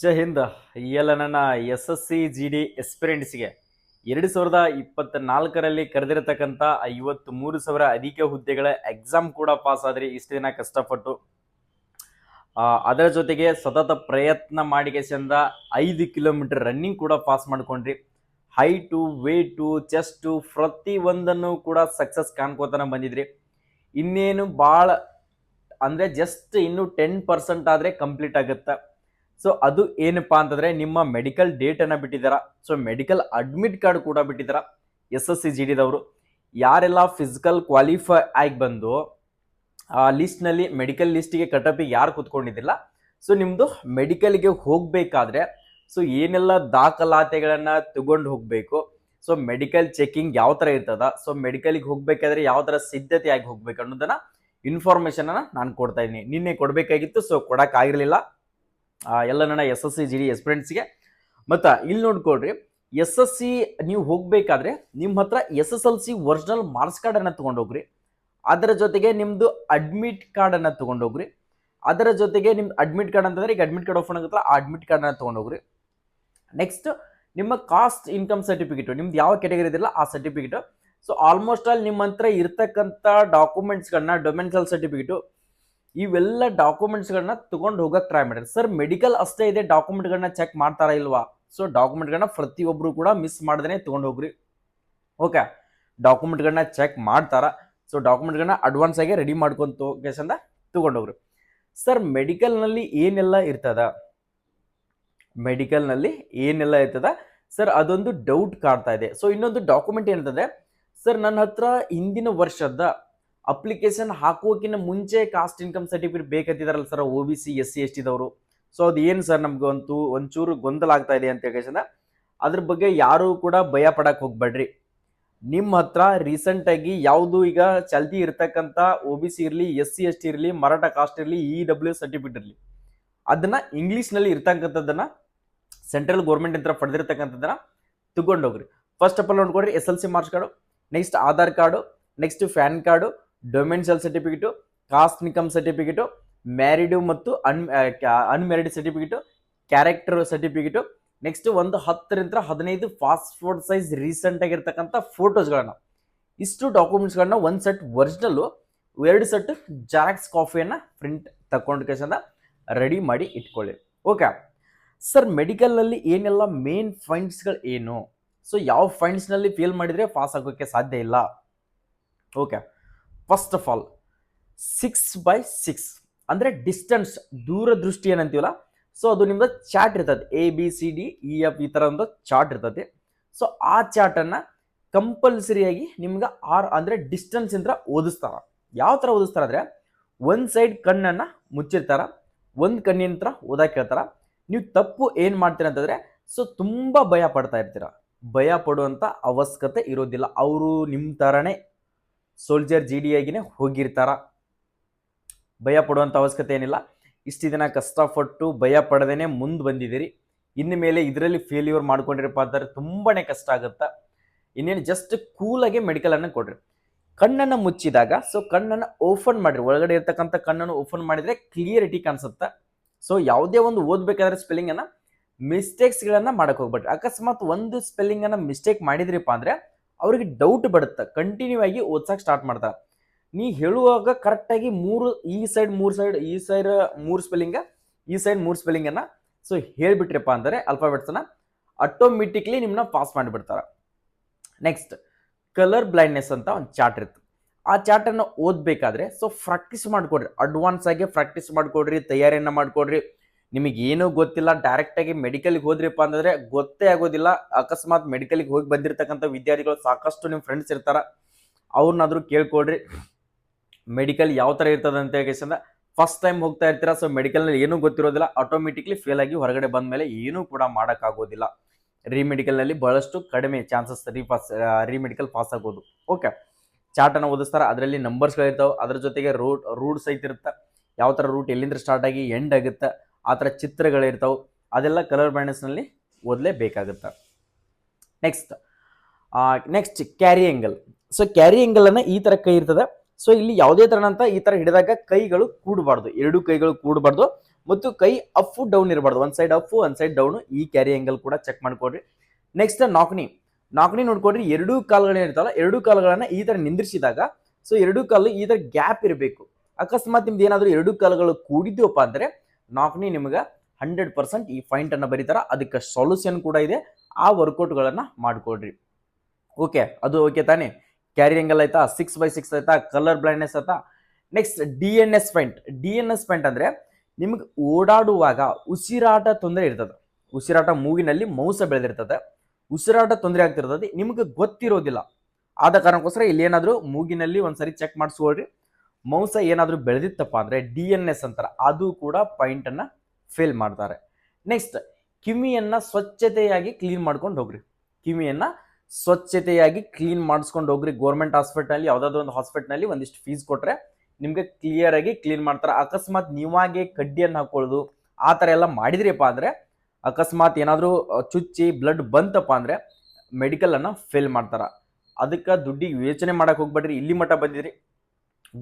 ಜೈ ಹಿಂದ್ ಎಲ್ಲ ನನ್ನ S S C G D ಎಸ್ಪಿರೆಂಟ್ಸ್ಗೆ ಎರಡು ಸಾವಿರದ ಇಪ್ಪತ್ತ ನಾಲ್ಕರಲ್ಲಿ ಕರೆದಿರತಕ್ಕಂಥ ಐವತ್ತು ಮೂರು ಸಾವಿರ ಅಧಿಕ ಹುದ್ದೆಗಳ ಎಕ್ಸಾಮ್ ಕೂಡ ಪಾಸ್ ಆದರೆ ಇಷ್ಟು ದಿನ ಕಷ್ಟಪಟ್ಟು ಅದರ ಜೊತೆಗೆ ಸತತ ಪ್ರಯತ್ನ ಮಾಡಿಕೆಸಿಂದ ಐದು ಕಿಲೋಮೀಟರ್ ರನ್ನಿಂಗ್ ಕೂಡ ಪಾಸ್ ಮಾಡ್ಕೊಂಡ್ರಿ. ಹೈಟು, ವೇಟು, ಚೆಸ್ಟು ಪ್ರತಿ ಒಂದನ್ನು ಕೂಡ ಸಕ್ಸಸ್ ಕಾಣ್ಕೋತಾನೆ ಬಂದಿದ್ರಿ. ಇನ್ನೇನು ಭಾಳ ಅಂದರೆ ಜಸ್ಟ್ ಇನ್ನೂ ಟೆನ್ ಪರ್ಸೆಂಟ್ ಆದರೆ ಕಂಪ್ಲೀಟ್ ಆಗುತ್ತೆ? ಸೊ ಅದು ಏನಪ್ಪಾ ಅಂತಂದ್ರೆ ನಿಮ್ಮ ಮೆಡಿಕಲ್ ಡೇಟನ್ನು ಬಿಟ್ಟಿದ್ದಾರ. ಸೊ ಮೆಡಿಕಲ್ ಅಡ್ಮಿಟ್ ಕಾರ್ಡ್ ಕೂಡ ಬಿಟ್ಟಿದ್ದೀರಾ ಎಸ್ ಎಸ್ ಸಿ ಜಿ ಡಿದವರು ಯಾರೆಲ್ಲ ಫಿಸಿಕಲ್ ಕ್ವಾಲಿಫೈ ಆಗಿ ಬಂದು, ಆ ಲಿಸ್ಟ್ನಲ್ಲಿ ಮೆಡಿಕಲ್ ಲಿಸ್ಟಿಗೆ ಕಟಪಿಗೆ ಯಾರು ಕೂತ್ಕೊಂಡಿದ್ದಿಲ್ಲ ಸೊ ನಿಮ್ಮದು ಮೆಡಿಕಲ್ಗೆ ಹೋಗಬೇಕಾದ್ರೆ ಸೊ ಏನೆಲ್ಲ ದಾಖಲಾತಿಗಳನ್ನು ತಗೊಂಡು ಹೋಗಬೇಕು ಸೊ ಮೆಡಿಕಲ್ ಚೆಕಿಂಗ್ ಯಾವ ಥರ ಇರ್ತದ ಸೊ ಮೆಡಿಕಲ್ಗೆ ಹೋಗಬೇಕಾದ್ರೆ ಯಾವ ಥರ ಸಿದ್ಧತೆಯಾಗಿ ಹೋಗ್ಬೇಕು ಅನ್ನೋದನ್ನ ಇನ್ಫಾರ್ಮೇಷನನ್ನು ನಾನು ಕೊಡ್ತಾ ಇದ್ದೀನಿ. ನಿನ್ನೆ ಕೊಡಬೇಕಾಗಿತ್ತು ಸೊ ಕೊಡೋಕ್ಕಾಗಿರಲಿಲ್ಲ ಎಲ್ಲ ನನ್ನ S S C G D ಎಸ್ಪಿರೆಂಟ್ಸ್ಗೆ ಮತ್ತು ಇಲ್ಲಿ ನೋಡ್ಕೊಳ್ರಿ ಎಸ್ ಎಸ್ ಸಿ ನೀವು ಹೋಗಬೇಕಾದ್ರೆ ನಿಮ್ಮ ಹತ್ರ S S L C original marks ಕಾರ್ಡನ್ನು ತೊಗೊಂಡೋಗ್ರಿ. ಅದರ ಜೊತೆಗೆ ನಿಮ್ಮದು ಅಡ್ಮಿಟ್ ಕಾರ್ಡನ್ನು ತೊಗೊಂಡೋಗ್ರಿ. ಅದರ ಜೊತೆಗೆ ನಿಮ್ದು ಅಡ್ಮಿಟ್ ಕಾರ್ಡ್ ಅಂತಂದರೆ ಈಗ ಅಡ್ಮಿಟ್ ಕಾರ್ಡ್ ಓಪನ್ ಆಗುತ್ತಲ್ಲ, ಆ ಅಡ್ಮಿಟ್ ಕಾರ್ಡನ್ನು ತೊಗೊಂಡೋಗ್ರಿ. ನೆಕ್ಸ್ಟ್ ನಿಮ್ಮ ಕಾಸ್ಟ್ ಇನ್ಕಮ್ ಸರ್ಟಿಫಿಕೇಟು ನಿಮ್ದು ಯಾವ ಕೆಟಗರಿ ಇದೆಯಲ್ಲ ಆ ಸರ್ಟಿಫಿಕೇಟು ಸೊ ಆಲ್ಮೋಸ್ಟ್ ಆಲ್ ನಿಮ್ಮ ಹತ್ರ ಇರ್ತಕ್ಕಂಥ ಡಾಕ್ಯುಮೆಂಟ್ಸ್ಗಳನ್ನ ಡೊಮೆನ್ಸಲ್ ಸರ್ಟಿಫಿಕೇಟು ಇವೆಲ್ಲ ಡಾಕ್ಯುಮೆಂಟ್ಸ್ಗಳನ್ನ ತಗೊಂಡು ಹೋಗಕ್ಕೆ ಟ್ರೈ ಮಾಡಿರಿ. ಸರ್, ಮೆಡಿಕಲ್ ಅಷ್ಟೇ ಇದೆ ಡಾಕ್ಯುಮೆಂಟ್ಗಳನ್ನ ಚೆಕ್ ಮಾಡ್ತಾರಾ ಇಲ್ವಾ? ಸೊ ಡಾಕ್ಯುಮೆಂಟ್ಗಳನ್ನ ಪ್ರತಿಯೊಬ್ಬರು ಕೂಡ ಮಿಸ್ ಮಾಡ್ದೇ ತೊಗೊಂಡು ಹೋಗ್ರಿ. ಓಕೆ ಡಾಕ್ಯುಮೆಂಟ್ಗಳನ್ನ ಚೆಕ್ ಮಾಡ್ತಾರ? ಸೊ ಡಾಕ್ಯುಮೆಂಟ್ಗಳನ್ನ ಅಡ್ವಾನ್ಸ್ ಆಗಿ ರೆಡಿ ಮಾಡ್ಕೊಂತ ಕೇಸಂದ ತಗೊಂಡೋಗ್ರಿ ಸರ್ ಮೆಡಿಕಲ್ನಲ್ಲಿ ಏನೆಲ್ಲ ಇರ್ತದ? ಮೆಡಿಕಲ್ನಲ್ಲಿ ಏನೆಲ್ಲ ಇರ್ತದ? ಸರ್ ಅದೊಂದು ಡೌಟ್ ಕಾಡ್ತಾ ಇದೆ. ಸೊ ಇನ್ನೊಂದು ಡಾಕ್ಯುಮೆಂಟ್ ಏನಿರ್ತದೆ? ಸರ್ ನನ್ನ ಹತ್ರ ಹಿಂದಿನ ವರ್ಷದ ಅಪ್ಲಿಕೇಶನ್ ಹಾಕೋಕಿನ ಮುಂಚೆ caste income certificate ಬೇಕಂತಿದಾರಲ್ಲ sir O B C S C S ಟಿದವರು so ಅದು ಏನು ಸರ್ ನಮ್ಗೆ ಒಂದು ಒಂಚೂರು ಗೊಂದಲ ಆಗ್ತಾ ಇದೆ ಅಂತ ಹೇಳಿ ಅದ್ರ ಬಗ್ಗೆ ಯಾರು ಕೂಡ ಭಯ ಪಡಕ್ಕೆ ಹೋಗ್ಬೇಡ್ರಿ ನಿಮ್ಮ ಹತ್ರ ರೀಸೆಂಟ್ ಆಗಿ ಯಾವುದು ಈಗ ಚಾಲ್ತಿ ಇರ್ತಕ್ಕಂಥ ಒ ಬಿ ಸಿ ಇರಲಿ ಎಸ್ ಸಿ ಎಸ್ ಟಿ ಇರಲಿ, ಮರಾಠ ಕಾಸ್ಟ್ ಇರಲಿ ಇ ಡಬ್ಲ್ಯೂ ಸರ್ಟಿಫಿಕೇಟ್ ಇರಲಿ. ಅದನ್ನ ಇಂಗ್ಲೀಷ್ನಲ್ಲಿ ಇರ್ತಕ್ಕಂಥದ್ದನ್ನು ಸೆಂಟ್ರಲ್ ಗೌರ್ಮೆಂಟ್ ಹತ್ರ ಪಡೆದಿರ್ತಕ್ಕಂಥದ್ದನ್ನ ತಗೊಂಡೋಗ್ರಿ. ಫಸ್ಟ್ ಆಫ್ ಆಲ್ ನೋಡ್ಕೊಡ್ರಿ S L C marks card next Aadhaar card next PAN card domicile certificate, caste income certificate, married ಮತ್ತು un unmarried certificate, character certificate. Next ಒಂದು ಹತ್ತರಿಂದ ಹದಿನೈದು ಪಾಸ್ಪೋರ್ಟ್ ಸೈಜ್ ರೀಸೆಂಟ್ ಆಗಿರ್ತಕ್ಕಂಥ ಫೋಟೋಸ್ಗಳನ್ನ. ಇಷ್ಟು ಡಾಕ್ಯುಮೆಂಟ್ಸ್ಗಳನ್ನ ಒಂದು ಸೆಟ್ ಒರಿಜಿನಲ್ಲು, ಎರಡು ಸೆಟ್ ಜಾಕ್ಸ್ ಕಾಫಿಯನ್ನು ಪ್ರಿಂಟ್ ತಗೊಂಡು ಕೇಸನ್ನ ರೆಡಿ ಮಾಡಿ ಇಟ್ಕೊಳ್ಳಿ. ಓಕೆ. ಸರ್, ಮೆಡಿಕಲ್ನಲ್ಲಿ ಏನೆಲ್ಲ ಮೇನ್ ಫೈಂಡ್ಸ್ಗಳು ಏನು? ಸೊ, ಯಾವ ಫೈಂಡ್ಸ್ನಲ್ಲಿ ಫೇಲ್ ಮಾಡಿದರೆ ಪಾಸ್ ಆಗೋಕ್ಕೆ ಸಾಧ್ಯ ಇಲ್ಲ? Okay. First of all six by six ಅಂದರೆ ಡಿಸ್ಟೆನ್ಸ್ ದೂರದೃಷ್ಟಿ ಏನಂತೀವಲ್ಲ? ಸೊ ಅದು ನಿಮ್ದು ಚಾರ್ಟ್ ಇರ್ತದೆ. A B C D E F ಈ ಥರ ಒಂದು ಚಾರ್ಟ್ ಇರ್ತದೆ. ಸೊ ಆ ಚಾರ್ಟನ್ನು ಕಂಪಲ್ಸರಿಯಾಗಿ ನಿಮ್ಗೆ ಆರ್ ಅಂದರೆ ಡಿಸ್ಟೆನ್ಸ್ ಇಂದ ಓದಿಸ್ತಾರ. ಯಾವ ಥರ ಓದಿಸ್ತಾರ ಅಂದರೆ, ಒಂದು ಸೈಡ್ ಕಣ್ಣನ್ನು ಮುಚ್ಚಿರ್ತಾರ, ಒಂದು ಕಣ್ಣಿನ ಓದಕ್ಕೆ ಹೇಳ್ತಾರ. ನೀವು ತಪ್ಪು ಏನು ಮಾಡ್ತೀರ ಅಂತಂದರೆ ಸೊ ತುಂಬ ಭಯ ಪಡ್ತಾ ಇರ್ತೀರ. ಭಯ ಪಡುವಂಥ ಅವಶ್ಯಕತೆ ಇರೋದಿಲ್ಲ. ಅವರು ನಿಮ್ಮ ಥರನೇ ಸೋಲ್ಜರ್ ಜಿ ಡಿ ಆಗಿನೇ ಹೋಗಿರ್ತಾರ. ಭಯ ಪಡುವಂಥ ಅವಶ್ಯಕತೆ ಏನಿಲ್ಲ. ಇಷ್ಟು ದಿನ ಕಷ್ಟಪಟ್ಟು ಭಯ ಪಡದೇನೆ ಮುಂದೆ ಬಂದಿದ್ದೀರಿ. ಇನ್ನು ಮೇಲೆ ಇದರಲ್ಲಿ ಫೇಲ್ಯೂರ್ ಮಾಡ್ಕೊಂಡಿರಪ್ಪ ಅಂದರೆ ತುಂಬಾ ಕಷ್ಟ ಆಗುತ್ತೆ? ಇನ್ನೇನು ಜಸ್ಟ್ ಕೂಲಾಗಿ ಮೆಡಿಕಲನ್ನು ಕೊಡ್ರಿ. ಕಣ್ಣನ್ನು ಮುಚ್ಚಿದಾಗ ಸೊ ಕಣ್ಣನ್ನು ಓಪನ್ ಮಾಡಿರಿ. ಒಳಗಡೆ ಇರ್ತಕ್ಕಂಥ ಕಣ್ಣನ್ನು ಓಪನ್ ಮಾಡಿದರೆ ಕ್ಲಿಯರಿಟಿ ಕಾಣಿಸುತ್ತೆ? ಸೊ ಯಾವುದೇ ಒಂದು ಓದಬೇಕಾದ್ರೆ ಸ್ಪೆಲ್ಲಿಂಗನ್ನು ಮಿಸ್ಟೇಕ್ಸ್ಗಳನ್ನು ಮಾಡಕ್ಕೆ ಹೋಗ್ಬೇಡ್ರಿ. ಅಕಸ್ಮಾತ್ ಒಂದು ಸ್ಪೆಲ್ಲಿಂಗನ್ನು ಮಿಸ್ಟೇಕ್ ಮಾಡಿದ್ರಿಪ್ಪ ಅಂದರೆ ಅವ್ರಿಗೆ ಡೌಟ್ ಬರುತ್ತೆ ಕಂಟಿನ್ಯೂ ಆಗಿ ಓದ್ಸಕ್ಕೆ ಸ್ಟಾರ್ಟ್ ಮಾಡ್ತಾರೆ ನೀ ಹೇಳುವಾಗ ಕರೆಕ್ಟಾಗಿ ಮೂರು, ಈ ಸೈಡ್ ಮೂರು ಸೈಡ್ ಈ ಸೈಡ್ ಮೂರು ಸ್ಪೆಲ್ಲಿಂಗ ಈ ಸೈಡ್ ಮೂರು ಸ್ಪೆಲ್ಲಿಂಗನ್ನು ಸೊ ಹೇಳಿಬಿಟ್ರಪ್ಪ ಅಂದರೆ ಅಲ್ಫಾಬೆಟ್ಸನ್ನು ಆಟೋಮೆಟಿಕ್ಲಿ ನಿಮ್ಮನ್ನ ಪಾಸ್ ಮಾಡಿಬಿಡ್ತಾರೆ. ನೆಕ್ಸ್ಟ್ ಕಲರ್ ಬ್ಲೈಂಡ್ನೆಸ್ ಅಂತ ಒಂದು ಚಾರ್ಟ್ ಇರುತ್ತೆ ಆ ಚಾರ್ಟನ್ನು ಓದಬೇಕಾದ್ರೆ ಸೊ ಪ್ರಾಕ್ಟೀಸ್ ಮಾಡಿಕೊಡ್ರಿ. ಅಡ್ವಾನ್ಸ್ ಆಗಿ ಪ್ರಾಕ್ಟೀಸ್ ಮಾಡಿಕೊಡ್ರಿ, ತಯಾರಿಯನ್ನು ಮಾಡಿಕೊಡ್ರಿ. ನಿಮಗೆ ಏನೂ ಗೊತ್ತಿಲ್ಲ ಡೈರೆಕ್ಟಾಗಿ ಮೆಡಿಕಲ್ಗೆ ಹೋದ್ರಿಪ್ಪ ಅಂತಂದರೆ ಗೊತ್ತೇ ಆಗೋದಿಲ್ಲ. ಅಕಸ್ಮಾತ್ ಮೆಡಿಕಲ್ಗೆ ಹೋಗಿ ಬಂದಿರತಕ್ಕಂಥ ವಿದ್ಯಾರ್ಥಿಗಳು ಸಾಕಷ್ಟು ನಿಮ್ಮ ಫ್ರೆಂಡ್ಸ್ ಇರ್ತಾರ. ಅವ್ರನ್ನಾದ್ರೂ ಕೇಳ್ಕೊಡ್ರಿ ಮೆಡಿಕಲ್ ಯಾವ ಥರ ಇರ್ತದೆ ಅಂತ ಹೇಳಿ ಫಸ್ಟ್ ಟೈಮ್ ಹೋಗ್ತಾ ಇರ್ತೀರಾ ಸೊ ಮೆಡಿಕಲ್ನಲ್ಲಿ ಏನೂ ಗೊತ್ತಿರೋದಿಲ್ಲ. ಆಟೋಮೆಟಿಕ್ಲಿ ಫೇಲ್ ಆಗಿ ಹೊರಗಡೆ ಬಂದ ಮೇಲೆ ಏನೂ ಕೂಡ ಮಾಡೋಕ್ಕಾಗೋದಿಲ್ಲ. ರಿಮೆಡಿಕಲ್ನಲ್ಲಿ ಬಹಳಷ್ಟು ಕಡಿಮೆ ಚಾನ್ಸಸ್ ರೀಪಾಸ್ ರಿಮೆಡಿಕಲ್ ಪಾಸ್ ಆಗೋದು. ಓಕೆ ಚಾರ್ಟನ್ನು ಓದಿಸ್ತಾರೆ, ಅದರಲ್ಲಿ ನಂಬರ್ಸ್ಗಳಿರ್ತಾವೆ ಅದ್ರ ಜೊತೆಗೆ ರೂಟ್ ರೂಟ್ ಸಹಿತ ಇರುತ್ತೆ. ಯಾವ ಥರ ರೂಟ್ ಎಲ್ಲಿಂದ ಸ್ಟಾರ್ಟ್ ಆಗಿ ಎಂಡ್ ಆಗುತ್ತೆ. ಆ ಥರ ಚಿತ್ರಗಳಿರ್ತಾವೆ, ಅದೆಲ್ಲ ಕಲರ್ ಬ್ರೈಟ್ನೆಸ್ನಲ್ಲಿ ಓದಲೇಬೇಕಾಗುತ್ತೆ. Next next carry angle so carry ಎಂಗಲನ್ನು ಈ ಥರ ಕೈ ಇರ್ತದೆ. ಸೊ ಇಲ್ಲಿ ಯಾವುದೇ ಥರನಂತ ಈ ತರ ಹಿಡಿದಾಗ ಕೈಗಳು ಕೂಡಬಾರ್ದು. ಎರಡು ಕೈಗಳು ಕೂಡಬಾರ್ದು ಮತ್ತು ಕೈ ಅಪ್ ಡೌನ್ ಇರಬಾರ್ದು. ಒಂದು ಸೈಡ್ ಅಪ್ ಒಂದು ಸೈಡ್ ಡೌನ್ ಈ ಕ್ಯಾರಿ ಆಂಗಲ್ ಕೂಡ ಚೆಕ್ ಮಾಡ್ಕೊಡ್ರಿ. ನೆಕ್ಸ್ಟ್ ನಾಕ್ನಿ ನಾಕ್ನಿ ನೋಡ್ಕೊಡ್ರಿ, ಎರಡೂ ಕಾಲುಗಳನ್ನ ಇರ್ತವಲ್ಲ ಎರಡೂ ಕಾಲುಗಳನ್ನು ಈ ತರ ನಿಂದ್ರಿಸಿದಾಗ ಸೊ ಎರಡೂ ಕಾಲು ಈ ತರ ಗ್ಯಾಪ್ ಇರಬೇಕು. ಅಕಸ್ಮಾತ್ ನಿಮ್ದು ಏನಾದರೂ ಎರಡೂ ಕಾಲುಗಳು ಕೂಡಿದ್ವಪ್ಪ ಅಂದ್ರೆ ನಾಕ್ನಿ ನಿಮಗೆ ಹಂಡ್ರೆಡ್ ಪರ್ಸೆಂಟ್ ಈ ಪಾಯಿಂಟ್ ಬರೀತಾರೆ ಬರೀತಾರ. ಅದಕ್ಕೆ ಸೊಲ್ಯೂಷನ್ ಕೂಡ ಇದೆ. ಆ ವರ್ಕೌಟ್ಗಳನ್ನು ಮಾಡಿಕೊಡ್ರಿ. ಓಕೆ ಅದು ಓಕೆ ತಾನೇ? ಕ್ಯಾರಿ ಎಂಗಲ್ ಆಯ್ತಾ? ಸಿಕ್ಸ್ ಬೈ ಸಿಕ್ಸ್ ಆಯ್ತಾ? ಕಲರ್ ಬ್ಲೈಂಡ್ನೆಸ್ ಆಯ್ತಾ? Next D N S point D N S point ಅಂದ್ರೆ ನಿಮ್ಗೆ ಓಡಾಡುವಾಗ ಉಸಿರಾಟ ತೊಂದರೆ ಇರ್ತದೆ. ಉಸಿರಾಟ ಮೂಗಿನಲ್ಲಿ ಮೌಸ ಬೆಳೆದಿರ್ತದೆ. ಉಸಿರಾಟ ತೊಂದರೆ ಆಗ್ತಿರ್ತದೆ. ನಿಮ್ಗೆ ಗೊತ್ತಿರೋದಿಲ್ಲ. ಆದ ಕಾರಣಕ್ಕೋಸ್ಕರ ಇಲ್ಲಿ ಏನಾದರೂ ಮೂಗಿನಲ್ಲಿ ಒಂದ್ಸರಿ ಚೆಕ್ ಮಾಡಿಸ್ಕೊಳ್ರಿ. ಮೌಸ ಏನಾದರೂ ಬೆಳೆದಿತ್ತಪ್ಪ ಅಂದರೆ ಡಿ ಎನ್ ಎಸ್ ಅಂತಾರೆ. ಅದು ಕೂಡ ಪಾಯಿಂಟನ್ನು ಫೇಲ್ ಮಾಡ್ತಾರೆ. ನೆಕ್ಸ್ಟ್ ಕಿವಿಯನ್ನು ಸ್ವಚ್ಛತೆಯಾಗಿ ಕ್ಲೀನ್ ಮಾಡ್ಕೊಂಡು ಹೋಗ್ರಿ. ಕಿವಿಯನ್ನು ಸ್ವಚ್ಛತೆಯಾಗಿ ಕ್ಲೀನ್ ಮಾಡಿಸ್ಕೊಂಡು ಹೋಗ್ರಿ. ಗೌರ್ಮೆಂಟ್ ಹಾಸ್ಪಿಟಲ್ ಯಾವುದಾದ್ರು ಒಂದು ಹಾಸ್ಪಿಟ್ಲಲ್ಲಿ ಒಂದಿಷ್ಟು ಫೀಸ್ ಕೊಟ್ಟರೆ ನಿಮಗೆ ಕ್ಲಿಯರ್ ಆಗಿ ಕ್ಲೀನ್ ಮಾಡ್ತಾರೆ. ಅಕಸ್ಮಾತ್ ನೀವಾಗೆ ಕಡ್ಡಿಯನ್ನು ಹಾಕೊಳ್ಳೋದು, ಆ ಥರ ಎಲ್ಲ ಮಾಡಿದ್ರಿಪ್ಪ ಅಂದರೆ ಅಕಸ್ಮಾತ್ ಏನಾದರೂ ಚುಚ್ಚಿ ಬ್ಲಡ್ ಬಂತಪ್ಪ ಅಂದರೆ ಮೆಡಿಕಲನ್ನು ಫೇಲ್ ಮಾಡ್ತಾರೆ. ಅದಕ್ಕೆ ದುಡ್ಡಿಗೆ ಯೋಚನೆ ಮಾಡೋಕೆ ಹೋಗ್ಬೇಡ್ರಿ. ಇಲ್ಲಿ ಮಟ್ಟ ಬಂದಿದ್ರಿ.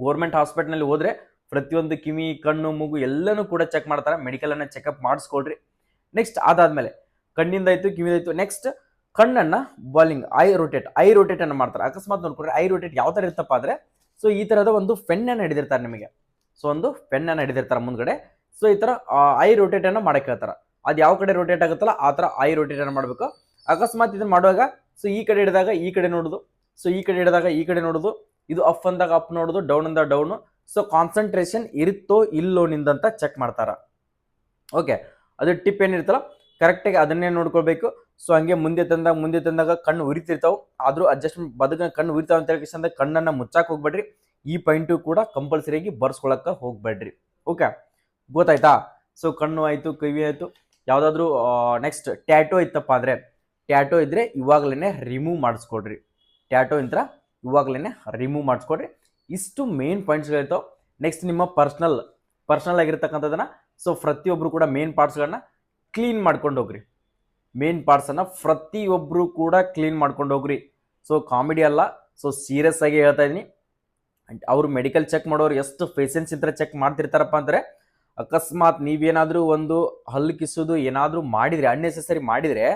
ಗೋರ್ಮೆಂಟ್ ಹಾಸ್ಪಿಟಲ್ನಲ್ಲಿ ಹೋದರೆ ಪ್ರತಿಯೊಂದು ಕಿವಿ, ಕಣ್ಣು, ಮೂಗು ಎಲ್ಲನೂ ಕೂಡ ಚೆಕ್ ಮಾಡ್ತಾರೆ. ಮೆಡಿಕಲ್ ಅನ್ನ ಚೆಕಪ್ ಮಾಡಿಸ್ಕೊಳ್ರಿ. ನೆಕ್ಸ್ಟ್ ಅದಾದಮೇಲೆ ಕಣ್ಣಿಂದಾಯಿತು ಕಿವಿದಾಯಿತು ನೆಕ್ಸ್ಟ್ ಕಣ್ಣನ್ನ ಬಾಲಿಂಗ್ ಐ ರೊಟೇಟ್ ಐ ರೊಟೇಟನ್ನು ಮಾಡ್ತಾರೆ. ಅಕಸ್ಮಾತ್ ನೋಡ್ಕೊಂಡ್ರೆ ಐ ರೊಟೇಟ್ ಯಾವ ಥರ ಇರ್ತಪ್ಪ ಆದರೆ ಸೊ ಈ ತರದ ಒಂದು ಪೆನ್ನನ್ನು ಹಿಡಿದಿರ್ತಾರೆ ನಿಮಗೆ. ಸೊ ಒಂದು ಪೆನ್ನನ್ನು ಹಿಡಿದಿರ್ತಾರೆ ಮುಂದ್ಗಡೆ. ಸೊ ಈ ತರ ಐ ರೊಟೇಟನ್ನು ಅನ್ನ ಮಾಡಕ್ ಹೇಳ್ತಾರ. ಅದು ಯಾವ ಕಡೆ ರೊಟೇಟ್ ಆಗುತ್ತಲ್ಲ, ಆ ತರ ಐ ರೊಟೇಟನ್ನು ಮಾಡಬೇಕು. ಅಕಸ್ಮಾತ್ ಇದನ್ನ ಮಾಡುವಾಗ ಸೊ ಈ ಕಡೆ ಹಿಡಿದಾಗ ಈ ಕಡೆ ನೋಡೋದು. ಸೊ ಈ ಕಡೆ ಹಿಡಿದಾಗ ಈ ಕಡೆ ನೋಡುದು. ಇದು ಅಪ್ ಅಂದಾಗ ಅಪ್ ನೋಡೋದು ಡೌನ್ ಅಂದಾಗ ಡೌನ್ ಸೊ ಕಾನ್ಸಂಟ್ರೇಷನ್ ಇರುತ್ತೋ ಇಲ್ಲೋ ನಿಂದಂತ ಚೆಕ್ ಮಾಡ್ತಾರ. ಓಕೆ ಅದು ಟಿಪ್ ಏನಿರ್ತಲ್ಲ ಕರೆಕ್ಟಾಗಿ ಅದನ್ನೇ ನೋಡ್ಕೊಳ್ಬೇಕು. ಸೊ ಹಂಗೆ ಮುಂದೆ ತಂದಾಗ ಮುಂದೆ ತಂದಾಗ ಕಣ್ಣು ಉರಿತಿರ್ತಾವೆ. ಆದರೂ ಅಡ್ಜಸ್ಟ್ಮೆಂಟ್ ಬದುಕ ಕಣ್ಣು ಉರಿತಾವ ಅಂತ ಹೇಳಿ ಕಣ್ಣನ್ನ ಮುಚ್ಚಾಕ್ ಹೋಗ್ಬೇಡ್ರಿ. ಈ ಪಾಯಿಂಟು ಕೂಡ ಕಂಪಲ್ಸರಿಯಾಗಿ ಬರ್ಸ್ಕೊಳಕ ಹೋಗ್ಬೇಡ್ರಿ. ಓಕೆ ಗೊತ್ತಾಯ್ತಾ? ಸೊ ಕಣ್ಣು ಆಯಿತು, ಕಿವಿ ಆಯಿತು. ಯಾವುದಾದ್ರೂ ನೆಕ್ಸ್ಟ್ ಟ್ಯಾಟೋ ಇತ್ತಪ್ಪ ಅಂದ್ರೆ ಟ್ಯಾಟೋ ಇದ್ರೆ ಇವಾಗ್ಲೇನೆ ರಿಮೂವ್ ಮಾಡಿಸ್ಕೊಡ್ರಿ. ಟ್ಯಾಟೋ ಇಂತ್ರ ಇವಾಗ್ಲೇನೆ ರಿಮೂವ್ ಮಾಡಿಸ್ಕೊಡ್ರಿ. ಇಷ್ಟು ಮೇನ್ ಪಾಯಿಂಟ್ಸ್ಗಳಿರ್ತಾವೆ ನೆಕ್ಸ್ಟ್ ನಿಮ್ಮ ಪರ್ಸ್ನಲ್ ಪರ್ಸ್ನಲ್ ಆಗಿರ್ತಕ್ಕಂಥದ್ದನ್ನು ಸೊ ಪ್ರತಿಯೊಬ್ಬರು ಕೂಡ ಮೇನ್ ಪಾರ್ಟ್ಸ್ಗಳನ್ನ ಕ್ಲೀನ್ ಮಾಡ್ಕೊಂಡು ಹೋಗ್ರಿ. ಮೇನ್ ಪಾರ್ಟ್ಸನ್ನು ಪ್ರತಿಯೊಬ್ಬರು ಕೂಡ ಕ್ಲೀನ್ ಮಾಡ್ಕೊಂಡು ಹೋಗ್ರಿ. ಸೊ ಕಾಮಿಡಿ ಅಲ್ಲ ಸೊ ಸೀರಿಯಸ್ ಆಗಿ ಹೇಳ್ತಾ ಇದೀನಿ. ಅವರು ಮೆಡಿಕಲ್ ಚೆಕ್ ಮಾಡೋರು ಎಷ್ಟು ಫೇಸೆನ್ಸ್ ಇದ್ರೆ ಚೆಕ್ ಮಾಡ್ತಿರ್ತಾರಪ್ಪ ಅಂದರೆ, ಅಕಸ್ಮಾತ್ ನೀವೇನಾದರೂ ಒಂದು ಹಲ್ಲು ಕಿಸೋದು ಏನಾದರೂ ಮಾಡಿದರೆ ಅನ್ನೆಸೆಸರಿ ಮಾಡಿದರೆ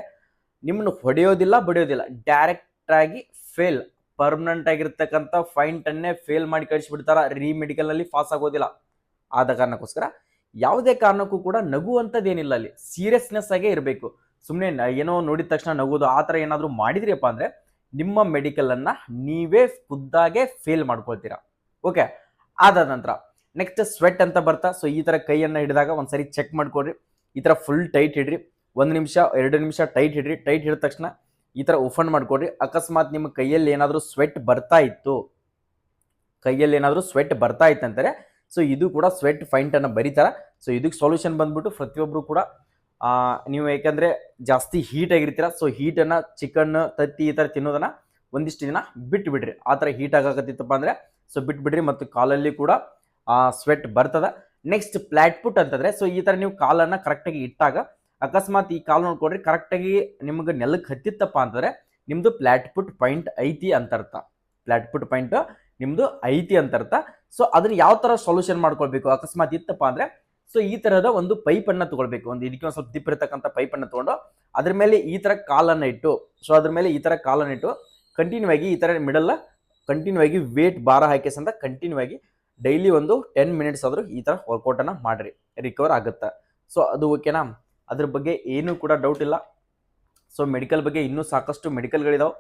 ನಿಮ್ಮನ್ನು ಹೊಡೆಯೋದಿಲ್ಲ ಬಡಿಯೋದಿಲ್ಲ ಡೈರೆಕ್ಟಾಗಿ ಫೇಲ್ ಪರ್ಮನೆಂಟ್ ಆಗಿರ್ತಕ್ಕಂಥ ಫೈಂಟನ್ನೇ ಫೇಲ್ ಮಾಡಿ ಕಳಿಸಿಬಿಡ್ತಾರ ರೀ ಮೆಡಿಕಲ್ನಲ್ಲಿ ಪಾಸ್ ಆಗೋದಿಲ್ಲ. ಆದ ಕಾರಣಕ್ಕೋಸ್ಕರ ಯಾವುದೇ ಕಾರಣಕ್ಕೂ ಕೂಡ ನಗುವಂಥದ್ದೇನಿಲ್ಲ ಅಲ್ಲಿ. ಸೀರಿಯಸ್ನೆಸ್ ಆಗೇ ಇರಬೇಕು. ಸುಮ್ಮನೆ ಏನೋ ನೋಡಿದ ತಕ್ಷಣ ನಗೋದು ಆ ಥರ ಏನಾದರೂ ಮಾಡಿದ್ರಿಯಪ್ಪ ಅಂದರೆ ನಿಮ್ಮ ಮೆಡಿಕಲನ್ನು ನೀವೇ ಖುದ್ದಾಗೆ ಫೇಲ್ ಮಾಡ್ಕೊಳ್ತೀರಾ. ಓಕೆ ಆದ ನಂತರ ನೆಕ್ಸ್ಟ್ ಸ್ವೆಟ್ ಅಂತ ಬರ್ತಾ ಸೊ ಈ ಥರ ಕೈಯನ್ನು ಹಿಡಿದಾಗ ಒಂದ್ಸರಿ ಚೆಕ್ ಮಾಡ್ಕೊಡ್ರಿ ಈ ಥರ ಫುಲ್ ಟೈಟ್ ಹಿಡ್ರಿ ಒಂದು ನಿಮಿಷ, ಎರಡು ನಿಮಿಷ ಟೈಟ್ ಹಿಡ್ರಿ ಟೈಟ್ ಹಿಡಿದ ತಕ್ಷಣ ಈ ಥರ ಓಪನ್ ಮಾಡ್ಕೊಡ್ರಿ. ಅಕಸ್ಮಾತ್ ನಿಮ್ಮ ಕೈಯಲ್ಲಿ ಏನಾದರೂ ಸ್ವೆಟ್ ಬರ್ತಾ ಇತ್ತು. ಕೈಯಲ್ಲಿ ಏನಾದರೂ ಸ್ವೆಟ್ ಬರ್ತಾ ಇತ್ತಂತಾರೆ ಸೊ ಇದು ಕೂಡ ಸ್ವೆಟ್ ಫೈಂಟ್ ಅನ್ನು ಬರೀತಾರೆ. ಸೊ ಇದಕ್ಕೆ ಸೊಲ್ಯೂಷನ್ ಬಂದ್ಬಿಟ್ಟು ಪ್ರತಿಯೊಬ್ಬರು ಕೂಡ ನೀವು ಯಾಕಂದ್ರೆ ಜಾಸ್ತಿ ಹೀಟ್ ಆಗಿರ್ತೀರ. ಸೊ ಹೀಟನ್ನು ಚಿಕನ್ ತತ್ತಿ ಈ ಥರ ತಿನ್ನೋದನ್ನು ಒಂದಿಷ್ಟು ದಿನ ಬಿಟ್ಟುಬಿಡ್ರಿ ಆ ಥರ ಹೀಟ್ ಆಗಕತ್ತಿತ್ತಪ್ಪ ಅಂದರೆ ಸೊ ಬಿಟ್ಬಿಡ್ರಿ ಮತ್ತು ಕಾಲಲ್ಲಿ ಕೂಡ ಸ್ವೆಟ್ ಬರ್ತದೆ. ನೆಕ್ಸ್ಟ್ ಅಂತಂದರೆ ಅಂತಂದ್ರೆ ಸೊ ಈ ಥರ ನೀವು ಕಾಲನ್ನು ಕರೆಕ್ಟಾಗಿ ಇಟ್ಟಾಗ ಅಕಸ್ಮಾತ್ ಈ ಕಾಲು ನೋಡ್ಕೊಡ್ರಿ ಕರೆಕ್ಟಾಗಿ ನಿಮ್ಗೆ ನೆಲಕ್ಕೆ ಹತ್ತಿತ್ತಪ್ಪ ಅಂತಂದ್ರೆ ನಿಮ್ದು ಪ್ಲಾಟ್ಪುಟ್ ಪಾಯಿಂಟ್ ಐತಿ ಅಂತ ಅರ್ಥ ಫ್ಲಾಟ್ ಫುಟ್ ಪಾಯಿಂಟ್ ನಿಮ್ಮದು ಐತಿ ಅಂತ ಅರ್ಥ ಸೊ ಅದನ್ನ ಯಾವ ತರ ಸೊಲ್ಯೂಷನ್ ಮಾಡ್ಕೊಳ್ಬೇಕು? ಅಕಸ್ಮಾತ್ ಇತ್ತಪ್ಪ ಅಂದ್ರೆ ಸೊ ಈ ತರಹದ ಒಂದು ಪೈಪ್ ಅನ್ನ ತಗೊಳ್ಬೇಕು. ಒಂದು ಇದಕ್ಕೆ ಒಂದು ಸ್ವಲ್ಪ ದಿಪ್ ಇರತಕ್ಕಂಥ ಪೈಪ್ ಅನ್ನ ತಗೊಂಡು ಅದ್ರ ಮೇಲೆ ಈ ತರ ಕಾಲನ್ನು ಇಟ್ಟು ಸೊ ಅದ್ರ ಮೇಲೆ ಈ ತರ ಕಾಲನ್ನು ಇಟ್ಟು ಕಂಟಿನ್ಯೂ ಆಗಿ ಈ ತರ ಮಿಡಲ್ ಕಂಟಿನ್ಯೂ ಆಗಿ ವೇಟ್ ಭಾರ ಹಾಕಿಸ್ ಅಂತ ಕಂಟಿನ್ಯೂ ಆಗಿ ಡೈಲಿ ಒಂದು ಟೆನ್ ಮಿನಿಟ್ಸ್ ಆದ್ರೂ ಈ ತರ ವರ್ಕೌಟ್ ಮಾಡಿರಿ ಮಾಡ್ರಿ. ರಿಕವರ್ ಆಗುತ್ತೆ. ಸೊ ಅದು ಓಕೆನಾ ಅದ್ರ ಬಗ್ಗೆ ಏನೂ ಕೂಡ ಡೌಟ್ ಇಲ್ಲ. ಸೊ ಮೆಡಿಕಲ್ ಬಗ್ಗೆ ಇನ್ನೂ ಸಾಕಷ್ಟು ಮೆಡಿಕಲ್ಗಳಿದಾವೆ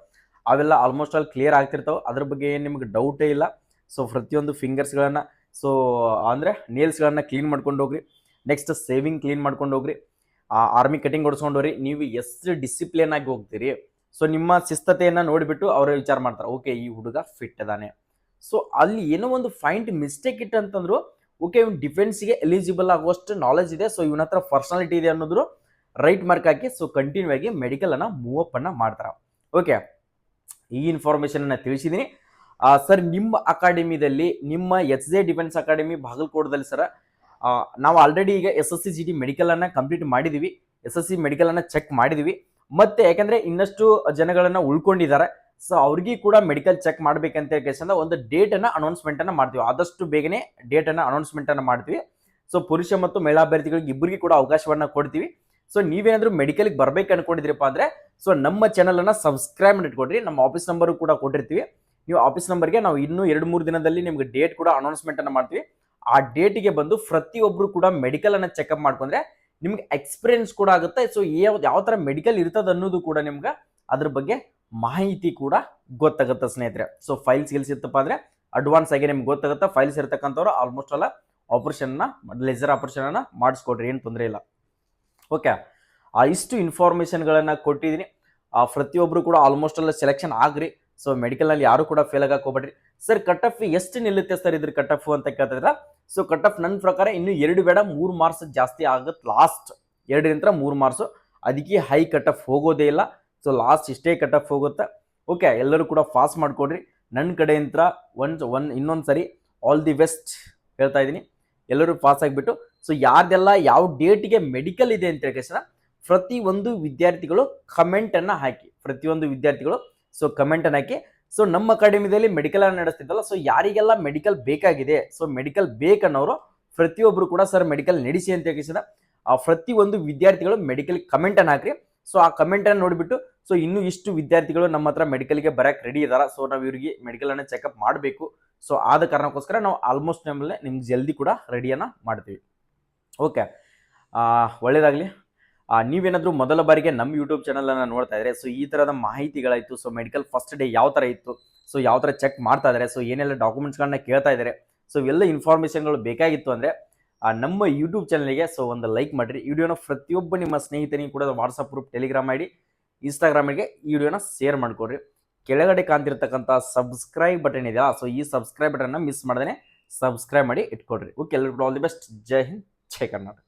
ಅವೆಲ್ಲ ಆಲ್ಮೋಸ್ಟ್ ಆಲ್ ಕ್ಲಿಯರ್ ಆಗ್ತಿರ್ತಾವೆ. ಅದ್ರ ಬಗ್ಗೆ ಏನು ನಿಮ್ಗೆ ಡೌಟೇ ಇಲ್ಲ. ಸೊ ಪ್ರತಿಯೊಂದು ಫಿಂಗರ್ಸ್ಗಳನ್ನು ಸೊ ಅಂದರೆ ನೇಲ್ಸ್ಗಳನ್ನು ಕ್ಲೀನ್ ಮಾಡ್ಕೊಂಡು ಹೋಗ್ರಿ. ನೆಕ್ಸ್ಟ್ ಸೇವಿಂಗ್ ಕ್ಲೀನ್ ಮಾಡ್ಕೊಂಡು ಹೋಗ್ರಿ. ಆರ್ಮಿ ಕಟಿಂಗ್ ಹೊಡ್ಸ್ಕೊಂಡು ಹೋಗ್ರಿ. ನೀವು ಎಷ್ಟು ಡಿಸಿಪ್ಲಿನ್ ಆಗಿ ಹೋಗ್ತೀರಿ. ಸೊ ನಿಮ್ಮ ಶಿಸ್ತತೆಯನ್ನು ನೋಡಿಬಿಟ್ಟು ಅವರೇ ವಿಚಾರ ಮಾಡ್ತಾರೆ. ಓಕೆ ಈ ಹುಡುಗ ಫಿಟ್ ಅದಾನೆ ಸೊ ಅಲ್ಲಿ ಏನೋ ಒಂದು ಫೈಂಟ್ ಮಿಸ್ಟೇಕ್ ಇಟ್ಟಂತಂದ್ರು ಓಕೆ ಇವ್ನು ಡಿಫೆನ್ಸ್ಗೆ ಎಲಿಜಿಬಲ್ ಆಗುವಷ್ಟು ನಾಲೆಜ್ ಇದೆ. ಸೊ ಇವನ ಹತ್ರ ಪರ್ಸನಾಲಿಟಿ ಇದೆ ಅನ್ನೋದ್ರು ರೈಟ್ ಮಾರ್ಕ್ ಹಾಕಿ ಸೊ ಕಂಟಿನ್ಯೂ ಆಗಿ ಮೆಡಿಕಲ್ ಅನ್ನ ಮೂವ್ ಅಪ್ ಅನ್ನು ಮಾಡ್ತಾರೆ. ಓಕೆ ಈ ಇನ್ಫಾರ್ಮೇಶನ್ ಅನ್ನ ತಿಳಿಸಿದ್ದೀನಿ ಸರ್ ನಿಮ್ಮ ಅಕಾಡೆಮಿದಲ್ಲಿ ನಿಮ್ಮ ಎಚ್ ಜೆ ಡಿಫೆನ್ಸ್ ಅಕಾಡೆಮಿ ಬಾಗಲಕೋಟದಲ್ಲಿ ಸರ್ ನಾವು ಆಲ್ರೆಡಿ ಈಗ S S C G D medical ಅನ್ನ ಕಂಪ್ಲೀಟ್ ಮಾಡಿದೀವಿ. ಎಸ್ ಎಸ್ ಸಿ ಮೆಡಿಕಲ್ ಅನ್ನ ಚೆಕ್ ಮಾಡಿದೀವಿ. ಮತ್ತೆ ಯಾಕಂದ್ರೆ ಇನ್ನಷ್ಟು ಜನಗಳನ್ನು ಉಳ್ಕೊಂಡಿದ್ದಾರೆ. ಸೊ ಅವ್ರಿಗೆ ಕೂಡ ಮೆಡಿಕಲ್ ಚೆಕ್ ಮಾಡ್ಬೇಕಂತ ಕೇಸಿಂದ ಒಂದು ಡೇಟನ್ನು ಅನೌನ್ಸ್ಮೆಂಟನ್ನು ಅನೌನ್ಸ್ಮೆಂಟ್ ಅನ್ನ ಮಾಡ್ತೀವಿ. ಆದಷ್ಟು ಬೇಗನೆ ಡೇಟನ್ನು ಅನೌನ್ಸ್ಮೆಂಟನ್ನು ಅನೌನ್ಸ್ಮೆಂಟ್ ಅನ್ನ ಮಾಡ್ತೀವಿ. ಸೊ ಪುರುಷ ಮತ್ತು ಮಹಿಳಾ ಅಭ್ಯರ್ಥಿಗಳಿಗೆ ಇಬ್ಬರಿಗೆ ಕೂಡ ಅವಕಾಶವನ್ನು ಕೊಡ್ತೀವಿ. ಸೊ ನೀವೇನಾದರೂ ಮೆಡಿಕಲ್ಗೆ ಬರ್ಬೇಕು ಅನ್ಕೊಂಡಿದ್ರಪ್ಪ ಅಂದ್ರೆ ಸೊ ನಮ್ಮ ಚಾನಲನ್ನು ಸಬ್ಸ್ಕ್ರೈಬ್ ಇಟ್ಕೊಡ್ರಿ ನಮ್ಮ ಆಫೀಸ್ ನಂಬರ್ ಕೂಡ ಕೊಟ್ಟಿರ್ತೀವಿ. ನೀವು ಆಫೀಸ್ ನಂಬರ್ಗೆ ನಾವು ಇನ್ನೂ ಎರಡು, ಮೂರು ದಿನದಲ್ಲಿ ನಿಮ್ಗೆ ಡೇಟ್ ಕೂಡ ಅನೌನ್ಸ್ಮೆಂಟನ್ನು ಅನ್ನ ಮಾಡ್ತೀವಿ. ಆ ಡೇಟಿಗೆ ಬಂದು ಪ್ರತಿಯೊಬ್ಬರು ಕೂಡ ಮೆಡಿಕಲ್ ಚೆಕಪ್ ಮಾಡ್ಕೊಂಡ್ರೆ ನಿಮ್ಗೆ ಎಕ್ಸ್ಪೀರಿಯನ್ಸ್ ಕೂಡ ಆಗುತ್ತೆ. ಸೊ ಯಾವ ಯಾವ ಥರ ಮೆಡಿಕಲ್ ಇರ್ತದೆ ಅನ್ನೋದು ಕೂಡ ನಿಮ್ಗೆ ಅದ್ರ ಬಗ್ಗೆ ಮಾಹಿತಿ ಕೂಡ ಗೊತ್ತಾಗುತ್ತೆ ಸ್ನೇಹಿತರೆ. ಸೊ ಫೈಲ್ಸ್ ಗಿಲ್ಸ್ ಇತ್ತಪ್ಪ ಅಂದ್ರೆ ಅಡ್ವಾನ್ಸ್ ಆಗಿ ನಿಮ್ಗೆ ಗೊತ್ತಾಗುತ್ತೆ. ಫೈಲ್ಸ್ ಇರ್ತಕ್ಕಂಥವ್ರು ಆಲ್ಮೋಸ್ಟ್ ಅಲ್ಲ ಆಪರೇಷನ್ ಲೇಸರ್ ಆಪರೇಷನ್ ಅನ್ನ ಮಾಡಿಸ್ಕೊಡ್ರಿ, ಏನು ತೊಂದರೆ ಇಲ್ಲ. ಓಕೆ ಆ, ಇಷ್ಟು ಇನ್ಫಾರ್ಮೇಶನ್ಗಳನ್ನ ಕೊಟ್ಟಿದ್ದೀನಿ. ಆ, ಪ್ರತಿಯೊಬ್ರು ಕೂಡ ಆಲ್ಮೋಸ್ಟ್ ಅಲ್ಲ ಸೆಲೆಕ್ಷನ್ ಆಗ್ರಿ. ಸೊ ಮೆಡಿಕಲ್ನಲ್ಲಿ ಯಾರು ಕೂಡ ಫೇಲ್ ಆಗಕ್ಕೆ ಹೋಗ್ಬೇಡ್ರಿ. ಸರ್ ಕಟ್ ಆಫ್ ಎಷ್ಟು ನಿಲ್ಲುತ್ತೆ ಸರ್ ಇದ್ರ ಕಟ್ ಆಫ್ ಅಂತ ಕೇಳ್ತಿದ್ರ ಸೊ ಕಟ್ ಆಫ್ ನನ್ನ ಪ್ರಕಾರ ಇನ್ನು ಎರಡು ಬೇಡ, ಮೂರು ಮಾರ್ಕ್ಸ್ ಜಾಸ್ತಿ ಆಗುತ್ತೆ ಲಾಸ್ಟ್ ಎರಡರಿಂದ ಮೂರು ಮಾರ್ಕ್ಸು ಅದಕ್ಕೆ ಹೈ ಕಟ್ ಆಫ್ ಹೋಗೋದೇ ಇಲ್ಲ. ಸೊ ಲಾಸ್ಟ್ ಇಷ್ಟೇ ಕಟ್ ಆಫ್ ಹೋಗುತ್ತೆ. ಓಕೆ ಎಲ್ಲರೂ ಕೂಡ ಫಾಸ್ಟ್ ಮಾಡಿಕೊಡ್ರಿ. ನನ್ನ ಕಡೆಯಿಂದ ಒಂದು ಒನ್ ಇನ್ನೊಂದು ಸರಿ ಆಲ್ ದಿ ಬೆಸ್ಟ್ ಹೇಳ್ತಾ ಇದ್ದೀನಿ. ಎಲ್ಲರೂ ಪಾಸ್ ಆಗಿಬಿಟ್ಟು ಸೊ ಯಾರ್ದೆಲ್ಲ ಯಾವ ಡೇಟ್ಗೆ ಮೆಡಿಕಲ್ ಇದೆ ಅಂತ ಹೇಳಿ ಪ್ರತಿ ಒಂದು ವಿದ್ಯಾರ್ಥಿಗಳು ಕಮೆಂಟನ್ನು ಹಾಕಿ ಪ್ರತಿಯೊಂದು ವಿದ್ಯಾರ್ಥಿಗಳು ಸೊ ಕಮೆಂಟನ್ನು ಹಾಕಿ. ಸೊ ನಮ್ಮ ಅಕಾಡೆಮಿದಲ್ಲಿ ಮೆಡಿಕಲ್ ಅನ್ನು ನಡೆಸ್ತಿದ್ದಲ್ಲ ಸೊ ಯಾರಿಗೆಲ್ಲ ಮೆಡಿಕಲ್ ಬೇಕಾಗಿದೆ ಸೊ ಮೆಡಿಕಲ್ ಬೇಕನ್ನೋರು ಪ್ರತಿಯೊಬ್ಬರು ಕೂಡ ಸರ್ ಮೆಡಿಕಲ್ ನಡೆಸಿ ಅಂತ ಹೇಳಿದ ಆ ಪ್ರತಿಯೊಂದು ವಿದ್ಯಾರ್ಥಿಗಳು ಮೆಡಿಕಲ್ ಕಮೆಂಟನ್ನು ಹಾಕ್ರಿ. ಸೊ ಆ ಕಮೆಂಟನ್ನು ನೋಡಿಬಿಟ್ಟು ಸೊ ಇನ್ನು ಇಷ್ಟು ವಿದ್ಯಾರ್ಥಿಗಳು ನಮ್ಮ ಹತ್ರ ಮೆಡಿಕಲ್ಗೆ ಬರಕ್ಕೆ ರೆಡಿ ಇದಾರ. ಸೊ ನಾವು ಇವರಿಗೆ ಮೆಡಿಕಲ್ ಅನ್ನ ಚೆಕಪ್ ಮಾಡಬೇಕು. ಸೊ ಆದ ಕಾರಣಕ್ಕೋಸ್ಕರ ನಾವು ಆಲ್ಮೋಸ್ಟ್ ನಮ್ಮಲ್ಲೇ ನಿಮ್ಗೆ ಜಲ್ದಿ ಕೂಡ ರೆಡಿಯನ್ನ ಮಾಡ್ತೀವಿ. ಓಕೆ ಒಳ್ಳೇದಾಗಲಿ. ನೀವೇನಾದರೂ ಮೊದಲ ಬಾರಿಗೆ ನಮ್ಮ ಯೂಟ್ಯೂಬ್ ಚಾನಲನ್ನು ನೋಡ್ತಾ ಇದ್ರೆ ಸೊ ಈ ಥರದ ಮಾಹಿತಿಗಳಾಯಿತು ಸೊ ಮೆಡಿಕಲ್ ಫಸ್ಟ್ ಡೇ ಯಾವ ಥರ ಇತ್ತು ಸೊ ಯಾವ ಥರ ಚೆಕ್ ಮಾಡ್ತಾ ಇದ್ದಾರೆ ಸೊ ಏನೆಲ್ಲ ಡಾಕ್ಯುಮೆಂಟ್ಸ್ಗಳನ್ನ ಕೇಳ್ತಾ ಇದ್ದಾರೆ ಸೊ ಇವೆಲ್ಲ ಇನ್ಫಾರ್ಮೇಷನ್ಗಳು ಬೇಕಾಗಿತ್ತು ಅಂದರೆ ನಮ್ಮ ಯೂಟ್ಯೂಬ್ ಚಾನಲ್ಗೆ ಸೊ ಒಂದು ಲೈಕ್ ಮಾಡಿರಿ. ವಿಡಿಯೋನ ಪ್ರತಿಯೊಬ್ಬ ನಿಮ್ಮ ಸ್ನೇಹಿತನಿಗೆ ಕೂಡ ವಾಟ್ಸಪ್ ಗ್ರೂಪ್ ಟೆಲಿಗ್ರಾಮ್ ಐಡಿ ಇನ್ಸ್ಟಾಗ್ರಾಮಿಗೆ ಈ ವಿಡಿಯೋನ ಶೇರ್ ಮಾಡಿಕೊಡ್ರಿ. ಕೆಳಗಡೆ ಕಾಣ್ತಿರ್ತಕ್ಕಂಥ ಸಬ್ಸ್ಕ್ರೈಬ್ ಬಟನ್ ಇದೆಯಲ್ಲ ಸೊ ಈ ಸಬ್ಸ್ಕ್ರೈಬ್ ಬಟನ್ನ ಮಿಸ್ ಮಾಡ್ದೇ ಸಬ್ಸ್ಕ್ರೈಬ್ ಮಾಡಿ ಇಟ್ಕೊಡ್ರಿ. ಓಕೆ ಎಲ್ಲರಿಗೂ all the best Jai Hind, Jai Karnataka.